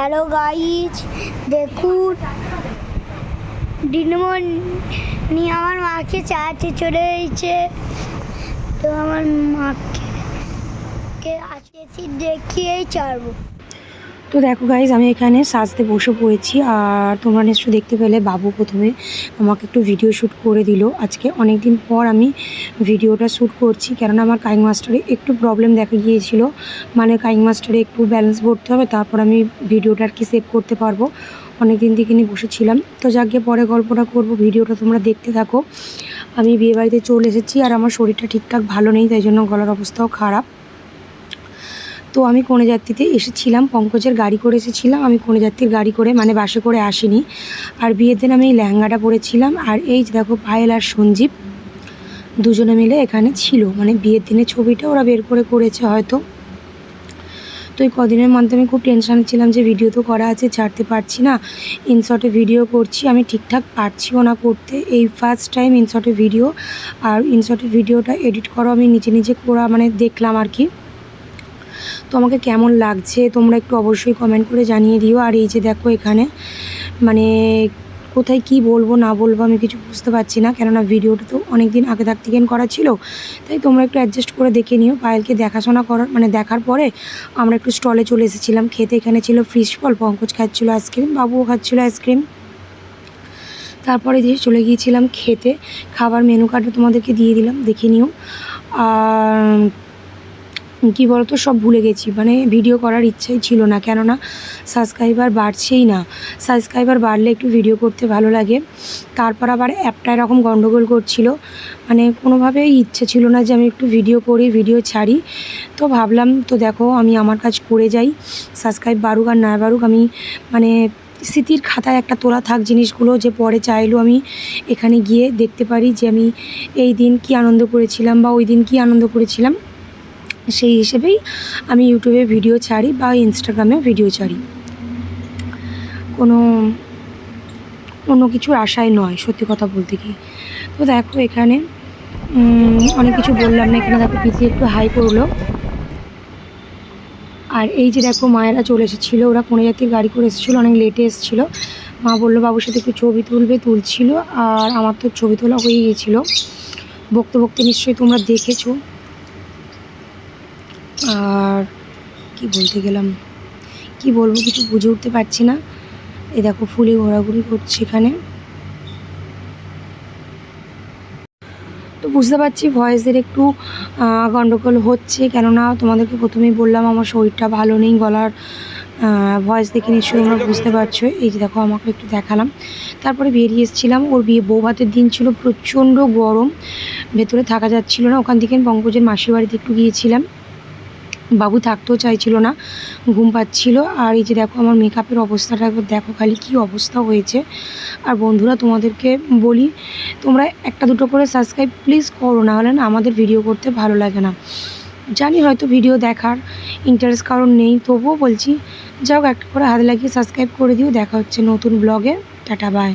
Hello guys দেখুন ডিনমন নিয়ে আমার মাকে চাতে চলে এসেছে। তো আমার মাকে আজকে দেখিয়েই ছাড়বো। তো দেখো গাইজ আমি এখানে সাজতে বসে পড়েছি আর তোমরা নিশ্চয়ই দেখতে পেলে বাবু প্রথমে আমাকে একটু ভিডিও শ্যুট করে দিল। আজকে অনেক দিন পর আমি ভিডিওটা শ্যুট করছি কেননা আমার কাইং মাস্টারে একটু প্রবলেম দেখা গিয়েছিল। মানে কাইং মাস্টারে একটু ব্যালেন্স ভরতে হবে, তারপর আমি ভিডিওটা আর কি সেভ করতে পারব। অনেক দিন থেকে নিয়ে বসেছিলাম। তো যাকে পরে গল্পটা করব ভিডিওটা তোমরা দেখতে থাকো। আমি বিয়েবাড়িতে চলে এসেছি আর আমার শরীরটা ঠিকঠাক ভালো নেই, তাই জন্য গলার অবস্থাও খারাপ। তো আমি কোণে যাত্রীতে এসেছিলাম, পঙ্কজের গাড়ি করে এসেছিলাম, আমি কোণে যাত্রীর গাড়ি করে মানে বাসে করে আসিনি। আর বিয়ের দিন আমি এই লেহেঙ্গাটা পরেছিলাম, আর এই দেখো পায়েল আর সঞ্জীব দুজনে মিলে এখানে ছিল। মানে বিয়ের দিনের ছবিটা ওরা বের করে করেছে হয়তো। তো এই কদিনের মধ্যে আমি খুব টেনশানে ছিলাম যে ভিডিও তো করা আছে, ছাড়তে পারছি না। ইনশর্টে ভিডিও করছি, আমি ঠিকঠাক পারছিও না করতে। এই ফার্স্ট টাইম ইনশটে ভিডিও আর ইনশটে ভিডিওটা এডিট করো, আমি নিজে নিজে করা মানে দেখলাম আর কি। তো আমাকে কেমন লাগছে তোমরা একটু অবশ্যই কমেন্ট করে জানিয়ে দিও। আর এই যে দেখো এখানে মানে কোথায় কি বলব, না বলব আমি কিছু বুঝতে পারছি না। কেননা ভিডিওটা তো অনেক দিন আগে থাকতে গেন করা ছিল। তাই তোমরা একটু অ্যাডজাস্ট করে দেখে নিও। পায়েলকে দেখাশোনা করার মানে দেখার পরে আমরা একটু স্টলে চলে এসেছিলাম। খেতে এখানে ছিল ফিশ ফল পঙ্কজ খাচ্ছিলো আইসক্রিম বাবুও খাচ্ছিলো আইসক্রিম তারপরে দিয়ে চলে গিয়েছিলাম খেতে। খাবার মেনু কার্ডটা তোমাদেরকে দিয়ে দিলাম, দেখে নিও। আর কী বলতো, সব ভুলে গেছি। মানে ভিডিও করার ইচ্ছাই ছিল না, কেননা সাবস্ক্রাইবার বাড়ছেই না। সাবস্ক্রাইবার বাড়লে একটু ভিডিও করতে ভালো লাগে। তারপর আবার অ্যাপটা এরকম গন্ডগোল করছিল। মানে কোনোভাবেই ইচ্ছে ছিল না যে আমি একটু ভিডিও করি ভিডিও ছাড়ি। তো ভাবলাম, তো দেখো, আমি আমার কাজ করে যাই। সাবস্ক্রাইব বাড়ুক আর না বাড়ুক, আমি মানে স্মৃতির খাতায় একটা তোলা থাক জিনিসগুলো যে পরে চাইলেও আমি এখানে গিয়ে দেখতে পারি যে আমি এই দিন কি আনন্দ করেছিলাম বা ওই দিন কি আনন্দ করেছিলাম। সেই হিসেবেই আমি ইউটিউবে ভিডিও ছাড়ি বা ইনস্টাগ্রামে ভিডিও ছাড়ি। কোনো অন্য কিছুর আশায় নয়, সত্যি কথা বলতে কি। তো দেখো এখানে অনেক কিছু বললাম না, এখানে দেখো পিসি একটু হাই করল। আর এই যে দেখো মায়েরা চলে এসেছিল, ওরা কোনো জাতির গাড়ি করে এসেছিল, অনেক লেটে এসেছিল। মা বলল, বাবুর সাথে একটু ছবি তুলবে, তুলছিল, আর আমার তো ছবি তোলা হয়ে গিয়েছিল বকতে বকতে নিশ্চয়ই তোমরা দেখেছ। আর কি বলতে গেলাম? কি বলব কিছু বুঝে উঠতে পারছি না। এই দেখো ফুলে ঘোরাঘুরি করছে এখানে। তো বুঝতে পারছি ভয়েসের একটু আহ, গন্ডগোল হচ্ছে কেননা তোমাদেরকে প্রথমেই বললাম আমার শরীরটা ভালো নেই গলার ভয়েস দেখে নিশ্চয়ই তোমরা বুঝতে পারছ। এই যে দেখো আমাকে একটু দেখালাম। তারপরে বেরিয়ে এসেছিলাম ওর বিয়ে বউ ভাতের দিন ছিল প্রচণ্ড গরম। ভেতরে থাকা যাচ্ছিল না ওখান থেকে পঙ্কজের মাসির বাড়িতে একটু গিয়েছিলাম। বাবু থাকতেও চাইছিল না, ঘুম পাচ্ছিল। আর এই যে দেখো আমার মেকআপের অবস্থাটা, একবার দেখো খালি কী অবস্থা হয়েছে। আর বন্ধুরা, তোমাদেরকে বলি, তোমরা একটা দুটো করে সাবস্ক্রাইব প্লিজ করো না হলে না আমাদের ভিডিও করতে ভালো লাগে না। জানি হয়তো ভিডিও দেখার ইন্টারেস্ট কারণ নেই, তবুও বলছি, যাও একটা করে হাত লাগিয়ে সাবস্ক্রাইব করে দিও। দেখা হচ্ছে নতুন ব্লগে টাটা বাই